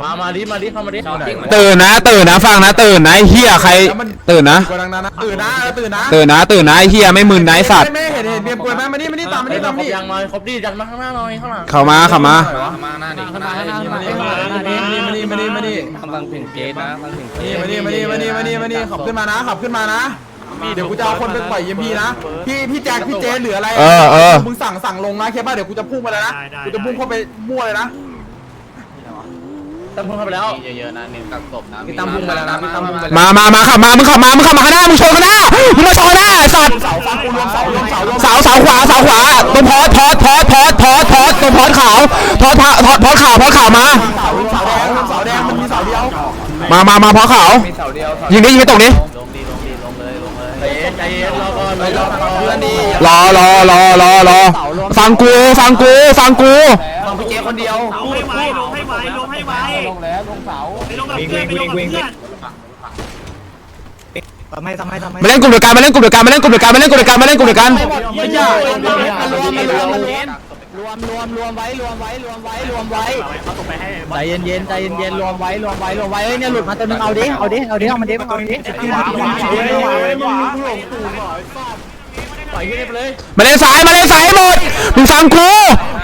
มามาดิมาดิเข้ามาดิตื่นนะ ตื่นนะฟังนะ ตื่นนะไอ้เฮียใคร ตื่นนะกดังนั้นนะตื่นนะตื่นนะตื่นนะ ตื่นนะไอ้เฮียไม่มึนนะไอ้สัตว์ ไม่เห็นเห็นเบียร์ป่วยไหมมานี่มานี่ตามมาไม่นี่ต้อตางมครบนี่ยังมาครบดิยันมาข้างหน้าหน่อยข้างหลังเข้ามาเข้ามา มาหน้านี่มานี่มานี่มานี่มานี่มานี่มานี่ฟังถึงเกตนะฟังถึงเกนี่มานี่มานี่มานี่มานี่มานี่ขับขึ้นมานะขับขึ้นมานะเดี๋ยวกูจะเอาคนไปปล่อยยิมพีนะ พี่พี่แจ็คพี่เจนหรืออะไรเออเออมึงสั่งสั่งลงนะเคป่ะเดี๋ยวกูจะพุ่งไปเลยนะกูจะพุ่งเข้าไปมั่วเลยนะ ตั้งพุ่งเข้าไปแล้วเยอะๆนะเน้นกักศพนะพี่ตั้มพุ่งไปแล้วนะพี่ตั้มพุ่งไปแล้วมามามาขับมา มึงขับมา มึงขับมาข้างหน้า มึงชนข้างหน้า มึงมาชนข้างหน้าไอ้สัตว์เสาฟังกูรวมเสารวมเสารวมเสาเสาขวาเสาขวาตัวพอดพอดพอดพอดพอดพอดตัวพอดขาวพอดพอดพอดพอดขาวพอดขาวมาเสารวมเสาแดงรวมเสาแดงมันมีเสาเดียว มามามาพอดขาวมีเสาเดียวยิงดิยิงให้ตรงนี้ รอรอรอรอรอฟังกูฟังกูฟังกูฟังพี่เจคนเดียวเสาให้ไวลงให้ไวลงให้ไวลงแล้วลงเสาไปลงกับเพื่อนไปลงกับเพื่อนมาเล่นกลุ่มเดียวกันมาเล่นกลุ่มเดียวกันมาเล่นกลุ่มเดียวกันมาเล่นกลุ่มเดียวกันมาเล่นกลุ่มเดียวกันไม่ยากรวมรวมรวมไว้รวมไว้รวมไว้รวมไว้ใจเย็นเย็นใจเย็นเย็นรวมไว้รวมไว้รวมไว้เฮ้ยเนี่ยหลุดมาตัวนึงเอาดิเอาดิเอาดิเอามันดิเอามันดิ มาเล่นสายมาเล่นสายให้หมด มึงฟังกู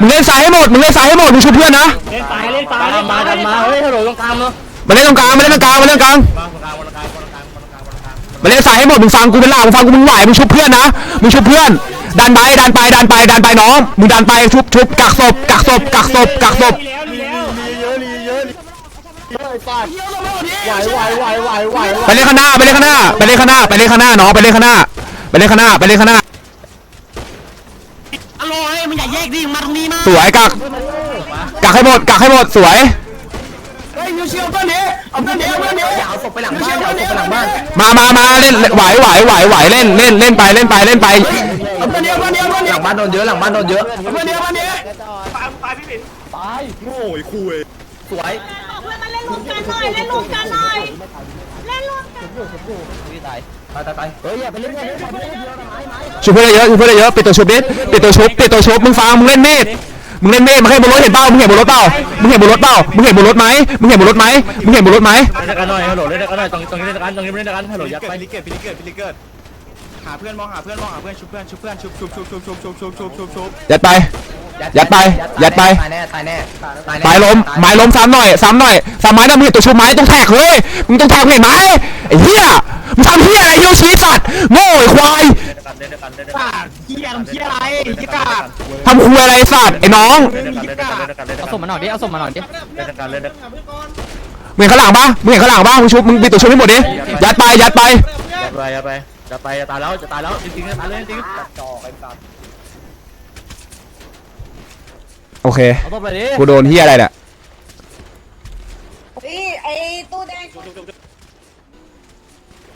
มึงเล่นสายให้หมด มึงเล่นสายให้หมด มึงช่วยเพื่อนนะ เล่นตายเล่นตายมาดันมาเฮ้ยฮัลโหลตรงกลางเนาะมาเล่นตรงกลางมาเล่นตรงกลางมาเล่นตรงกลางวางตรงกลางวันกลางวันกลางวันกลางวันกลางมาเล่นสายให้หมด มึงฟังกูเป็นหลักมึงฟังกูมึงไหว มึงชุบเพื่อนนะ มึงชุบเพื่อน ดันไป ดันไป ดันไป ดันไปน้อง มึงดันไปชุบชุบกักศพกักศพกักศพกักศพไหวไหวไหวไหวไหวไปเล่นข้างหน้า ไปเล่นข้างหน้า ไปเล่นข้างหน้า ไปเล่นข้างหน้าน้องไปเล่นข้างหน้า ไปเล่นข้างหน้า ไปเล่นข้างหน้า อร่อยมึงอย่าแยก ดิมาตรงนี้มาสวยกักกักให้หมดกักให้หมดสวยเฮ้ยยูเชียวเพื่อนนี้เอาเพื่อนนี้เอาเพื่อนนี้เอาศพไปหลังบ้านเอาศพไปหลังบ้านมามามาเล่นไหวไหวไหวไหวเล่นเล่นเล่นไปเล่นไปเล่นไปเอาเพื่อนนี้เอาเพื่อนนี้เอาเพื่อนนี้หลังบ้านโดนเยอะหลังบ้านโดนเยอะเอาเพื่อนนี้เอาเพื่อนนี้สวยบอก เพื่อนมาเล่นรวมกันหน่อย เล่นรวมกันหน่อย เล่นรวมกันตายตายตายเฮ้ยอย่าไปเล่นกันชุบเพื่อนเยอะชุบเพื่อนเยอะปิดตัวชุบดิปิดตัวชุบปิดตัวชุบมึงฟังมึงเล่นมีดมึงเล่นมีดมึงเห็นบนรถเห็นเปล่ามึงเห็นบนรถเปล่ามึงเห็นบนรถเปล่ามึงเห็นบนรถไหมมึงเห็นบนรถไหมมึงเห็นบนรถไหมเล่นกันหน่อยฮัลโหลเล่นกันหน่อยตรงตรงนี้เล่นกันตรงนี้เล่นกันฮัลโหลยัดไปพิลิเกิดพิลิเกิดพิลิเกิด หาเพื่อนมองหาเพื่อนมองหาเพื่อนชุบเพื่อนชุบเพื่อนชุบชุบชุบชุบชุบชุบชุบชุบชุบชุบยัดไป ยัดไปยัดไป ตายแน่ตายแน่ตายแน่ไม้ล้มไม้ล้มซ้ำหน่อยซ้ำหน่อยซ้ำไม้นะมึงเห็นตัวชุบไม้ต้องแทกเลยมึงต้องแทกเห็นไหมไอ้เหี้ยมึงทำเหี้ยอะไรฮิโรชิสัตว์โง่ไอ้ควายเล่นกันเล่นกันเฮียทำเฮียอะไรยี่กาทำคุยอะไรสัตว์ไอ้น้องเล่นกันเล่นกันเล่นกันเล่นเอากันศพมาหน่อยดิเอาศพมาหน่อยดิเล่นกันเล่นกันมึงเห็นข้างหลังปะมึงเห็นข้างหลังปะมึงชุบมึงปิดตัวชุบให้หมดดิยัดไปยัดไปยัดไปยัดไป จะไปจะตายแล้วจะตายแล้วจริงๆจะตายเลยจริงโอเค เอาศพไปดิกูโดนเหี้ยอะไรเนี่ยนี่ไอ้ตู้แดง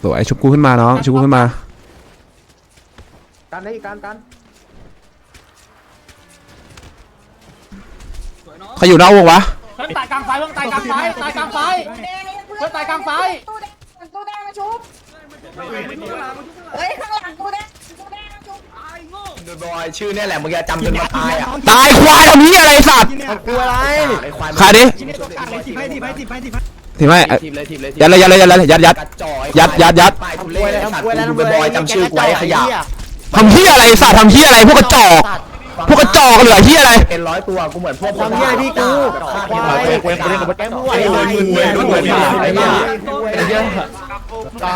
สวยชุบกูขึ้นมาน้อง ชุบกูขึ้นมา กันได้กันกันใครอยู่นอกวงวะ เพื่อนตายกลางไฟเพื่อนตายกลางไฟตายกลางไฟตู้แดงเพื่อนตายกลางไฟตู้แดงตู้แดงมาชุบ เฮ้ยข้างหลังตู้แดงตู้แดงมาชุบโดยบอยชื่อเนี่ยแหละมึงจะจำจนมาตายอะตายควายทำเหี้ยอะไรสัตว์กูอะไรไอ้ควายขาดิทีบให้ทีบให้ทีบให้ทีบให้ถึงไหมทีบเลยทีบเลยยัดเลยยัดเลยยัดเลยยัดยัดกระจอยยัดยัดยัดไปทุเรศไอ้สัตว์กูโดยบอยจำชื่อกูไว้ขยะทำเหี้ยอะไรสัตว์ทำเหี้ยอะไรพวกกระจอกพวกกระจอกเหลือเหี้ยอะไรเป็นร้อยตัวกูเหมือนพวกทำยังไงพี่กูแกมึงไหวไอ้เลยมึงเลยมึงเลยไอ้เนี่ยไอ้เยอะ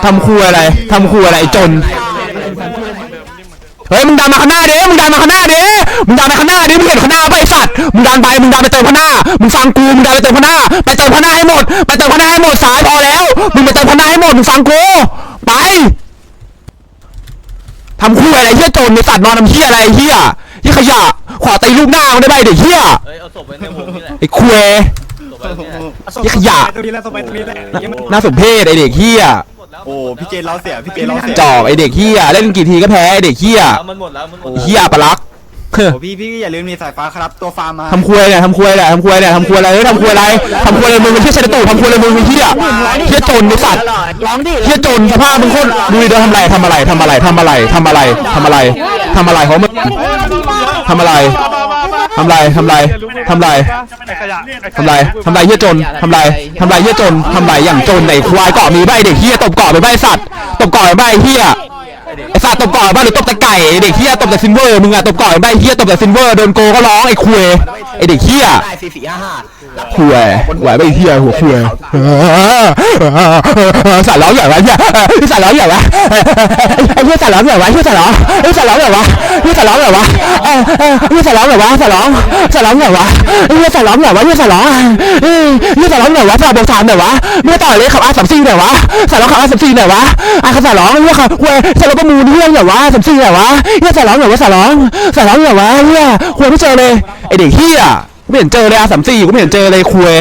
ทำครัวอะไรทำครัวอะไรไอ้จน เฮ้ยมึงดันมาข้างหน้าดิมึงดันมาข้างหน้าดิมึงดันมาข้างหน้าดิมึงเห็นข้างหน้าไปะไอ้สัตว์มึงดันไปมึงดันไปเติมข้างหน้ามึงฟังกูมึงดันไปเติมข้างหน้าไปเติมข้างหน้าให้หมด ไปเติมข้างหน้าให้หมดสายพอแล้วมึงไปเติมข้างหน้าให้หมดมึงฟังกูไปทำครัวอะไรเหี้ยจนไอ้สัตว์นอนทำเหี้ยอะไรไอ้เหี้ยเหี้ยขยะขวาตีลูกหน้ามึงได้ไหมเด็กเหี้ยเอ้ยเอาศพไปในวงนี่แหละไอ้ควย ศพไปเนี่ยเหี้ยขยะตัวนี้แล้วตัวไปตัวนี้แหละน่าสมเพชไอเด็กเฮีย โอ้พี่เจนเราเสียพี่เจนเราเสียจอกไอเด็กเฮียเล่นกี่ทีก็แพ้ไอเด็กเฮียมันหมดแล้วมันหมดเฮียปะลักเฮ้อโอ้พี่พี่อย่าลืมมีสายฟ้าครับตัวฟาร์มมาทำควยเนี่ยทำควยเนี่ยทำควยเนี่ยทำควยอะไรเฮ้ยทำควยอะไรทำควยอะไรมึงเป็นเชี่ยชนตู่ทำควยอะไรมึงเป็นเฮียเฮียจนไอสัตว์ร้องดิเฮียจนสภาพมึงโคตรดูดิเดินทำอะไรทำอะไรทำอะไรทำอะไรทำอะไรทำอะไรทำอะไรของมึงทำอะไร ทำไรทำไรทำไรทำไรทำไรเฮียจนทำไรทำไรเฮียจนทำไรอย่างจนไอ้ควายเกาะมีใบเด็กเฮียตบเกาะไปใบสัตว์ตบเกาะไปใบเฮียไอสัตว์ตบเกาะไปหรือตบแต่ไก่เด็กเฮียตบแต่ซินเวอร์มึงอะตบเกาะไปใบเฮียตบแต่ซินเวอร์โดนโกก็ร้องไอ้คุยไอ้เด็กเฮียได้สี่สี่ห้าห้าคุยไหวไปเฮียหัวคุยสารล้อใหญ่วะเฮียสารล้อใหญ่วะ ไอ้เฮียสารล้อใหญ่วะเฮียสารล้อไอ้สารล้อใหญ่วะเฮียสารล้อใหญ่วะเฮียสารล้อใหญ่วะสารล้อสารล้อใหญ่วะเฮียสารล้อใหญ่วะเฮียสารล้อเฮียสารล้อใหญ่วะสารบอกสามหน่อยวะไม่ต่อเลยขับอาสามสี่หน่อยวะสารล้อขับอาสามสี่หน่อยวะอะขับสารล้อเฮียขับคุยสารล้อประมูลเฮียใหญ่วะสามสี่หน่อยวะเฮียสารล้อใหญ่วะสารล้อสารล้อใหญ่วะเฮียคุยไม่เจอเลยไอเด็กเฮียไม่เห็นเจอเลยอาสามสี่กูไม่เห็นเจอเลยคุย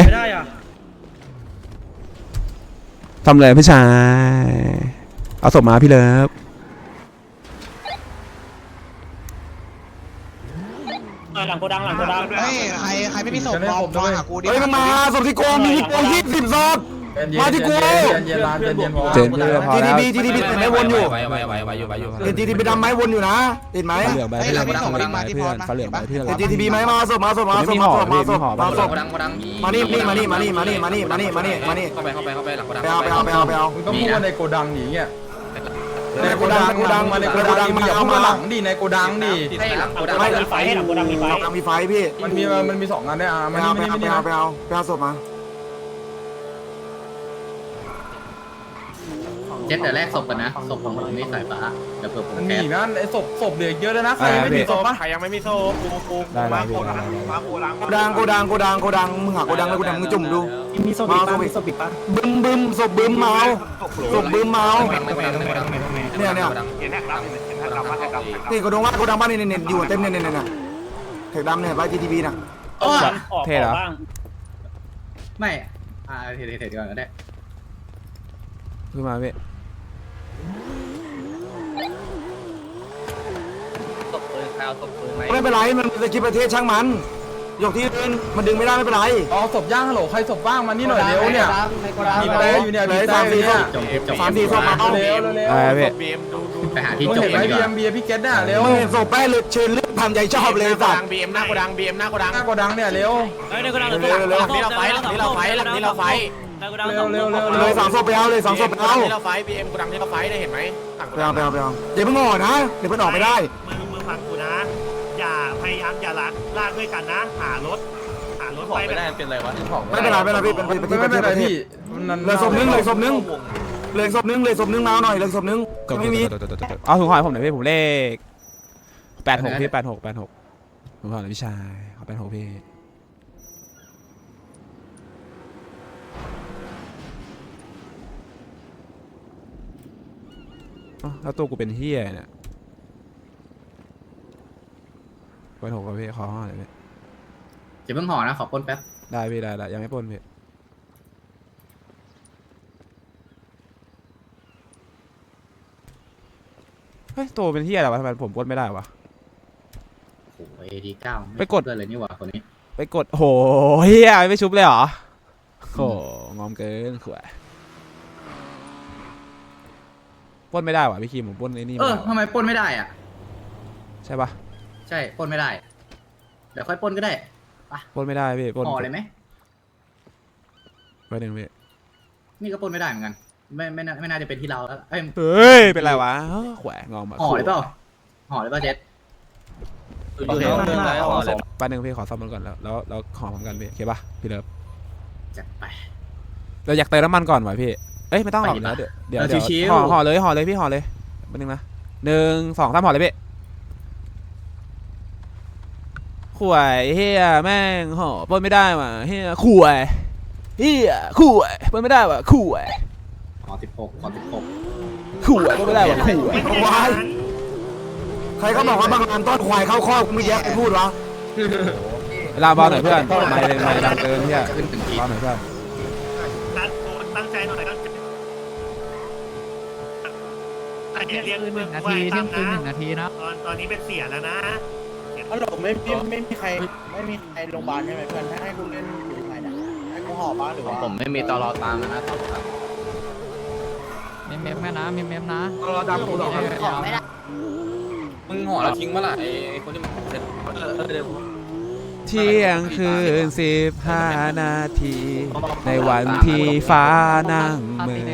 ทำเลยพี่ชายเอาศพมาพี่เลิฟ หลังโกดังหลังโกดังเฮ้ยใครใครไม่มีศพมองมองหากูดิเฮ้ยมึงมาศพที่โกมีที่โกยี่สิบศพมาที่กูเย็นเย็นร้านเย็นเย็นพอเจนพี่เลิฟพอแล้ว GTB GTB ติดไหมวนอยู่ไหวไหวไหวไหวอยู่ไหวอยู่เห็น GTB ดำไหมวนอยู่นะติดไหมฟ้าเหลืองไปเพื่อนฟ้าเหลืองไปเพื่อนฟ้าเหลืองไปเพื่อนเห็น GTB ไหมมาศพมาศพมาศพไม่มีมาห่อศพมาศพไม่มีห่อมาศพโกดังโกดังมานี่นี่มานี่มานี่มานี่มานี่มานี่มานี่มานี่เข้าไปเข้าไปเข้าไปหลังโกดังไปเอาไปเอาไปเอาไปเอามึงต้องพูดว่าในโกดังหนีเงี้ย ในโกดังโกดังมาในโกดังมาเอามาหลังดิในโกดังดิให้หลังโกดังไม่มีไฟหลังโกดังมีไฟโกดังมีไฟพี่ มันมีมันมีสองงานได้อะไปมันเอานี่ไปมันเอานี่ไปมันเอานี่ไปเอาไปเอาศพมา เจ็ดแต่แรกศพกันนะศพของผมนี่สายฟ้าเดี๋ยวเผื่อผมมันมีแคสอีกนะไอ้ศพศพเหลือเยอะเลยนะใครไม่มีศพปะใครยังไม่มีศพกูกูได้ได้พี่ได้ได้มาโกดังโกดังโกดังโกดังโกดังมึงหาโกดังแล้วโกดังมึงจุ่มดูมีศพอีกปะมีศพอีกปะบึมบึมศพบึมเมาศพบึมเมาเนี่ยเนี่ยเห็นแท็กดำเห็นแท็กดำมาแท็กดำนี่โกดังว่าโกดังบ้านเนี่ยเนี่ยอยู่เต็มเนี่ยเนี่ยเนี่ยแถกดำเนี่ยบ้าน GTB น่ะออกออกบ้างไม่อ่าเทเทก่อนก็ได้ขึ้นมาพี่ ตบปืนใครเอาตบปืนไหมไม่เป็นไรมันจะคิดประเทศช่างมันยกที่อื่นมันดึงไม่ได้ไม่เป็นไรอ๋อศพย่างฮัลโหลใครศพว่างมานี่หน่อยเร็วเนี่ยมีแต่อยู่เนี่ยมีแต่อยู่เนี่ยจบจบสามสี่ศพมาเอาเร็วเร็วเร็วได้พี่บีมดูดูไปหาที่มึงจบเห็นไหมกันดีบีกเอ็ว่ามบีพี่เกตน่ะเร็วมึงเห็นศพแป้เลยเชิญเลือกทำใจชอบเลยหน้าโกสัตดัว์งบีเอ็มหน้าโกดังบีเอ็มหน้าโกดังหน้าโกดังเนี่ยเร็วเฮ้ยในโกดังเร็วเร็วเร็วนี่เราไฟหลังนี้เราไฟหลังนี้เราไฟในโกดัง เร็วเร็วเร็วเลยสามศพไปเอาเลยสามศพไปเอานี่เราไฟบีเอ็มโกดังนี่เราไฟได้เห็นไหมหลังโกไปดัเอางไปเอาไปเอาเดี๋ยวเพิ่งออกนะเดี๋ยวเพิ่งออกไม่ได้มึงมึงฟังกูนะ อย่าพยายามอย่าลากลากด้วยกันนะ หารถหารถไปแบบเป็นไรวะไม่เป็นไรไม่เป็นไรพี่เป็นเป็นไม่เป็นเป็นไรประเทศพี่เลยศพนึงเลยศพนึงเลยศพนึงเลยศพนึงมาเอาหน่อยเลยศพนึงจบไม่มีเอาถุงห่อให้ผมหน่อยพี่ผมเลขแปดหกพี่แปดหกแปดหกถุงห่อหน่อยพี่ชายเอาแปดหกพี่ อ้าวแล้วตัวกูเป็นเฮียเนี่ยแปดหกครับพี่ขอห่อหน่อยพี่จะเพิ่งห่อนะขอปนแป๊บได้พี่ได้ได้ยังไม่ปล้นพี่เฮ้ยตัวเป็นเฮียอะไรวะทำไมผมปล้นไม่ได้วะ โอ้โหเอดีเก้าไปกด เพื่อนเลยนี่หว่าคนนี้ ไปกดโหเฮียไม่ชุบเลยเหรอโหงอมเกินขวาย ปล้นไม่ได้วะพี่คีมผมปล้นไอ้นี่เอไม่อได้ทำวะไมปล้นไม่ได้อะ ใช่ปะใช่ปล้นไม่ได้ เดี๋ยวค่อยปล้นก็ได้ปล้นไม่ได้พี่ปล้นห่อเลยไหมไปหนึ่งพี่นี่ก็ปล้นไม่ได้เหมือนกัน ไม่ไม่น่าไม่น่าจะเป็นที่เราแล้วเอ้ยเฮ้ยเป็นไรวะเอ้อแขวงอมะห่อเลยเปล่าห่อเลยเปล่าเจ็ดโอเคเดินได้ห่อเลยไปหนึ่งพี่ขอซ่อมมันก่อนแล้วแล้วแล้วขอพร้อมกันพี่โอเคปะพี่เลิฟจัดไปเราอยากเติมน้ำมันก่อนวะพี่ เอ้ยไม่ต้องหรอกไปดิเดี๋ยวเดี๋ยวเอาเดี๋ยวชิวๆ ห่อห่อเลยห่อเลยพี่ห่อเลยแป๊บนึงนะหนึ่งสองสามห่อเลยพี่ขวายเฮียแม่งห่อปล้นไม่ได้ว่ะเฮียขวายเฮียขวายปล้นไม่ได้ว่ะขวายห่อสิบหกห่อสิบหกขวายปล้นไม่ได้ว่ะขวายควายใครเขาบอกว่าบางงานต้อนควายเข้าคอกมึงแยกไปพูดวะลาบอลหน่อยเพื่อนไม่เลยไม่ดังเกินเฮียขึ้นถึงขีด บอลหน่อยเพื่อน นัดตั้งใจหน่อยตั้งใจ อันนี้เรียกหเพื่นึ่อนงนาว่าทีไอ้เที่ยตั้งมคืนหนึ่งนะนาทีนะตอนตอนนี้เป็นเสียแล้วนะฮัลโหลไม่ไม่ไม่มีใครไม่มีใครโรงพยาบาลใช่ไหมเพื่อนให้ให้กูเล่นอยู่ที่ไหนนะให้กูห่อบ้านหรือว่าผมไม่มีตอรอตามนะเมมเมมกันนะเมมเมมนะเราดำกูหรอกมึงห่อแล้วทิ้งเมื่อไหร่ไอ้คนที่มันเสร็จเที่ยงคืนสิบห้านาที ในวันที่ฟ้านั่งมือ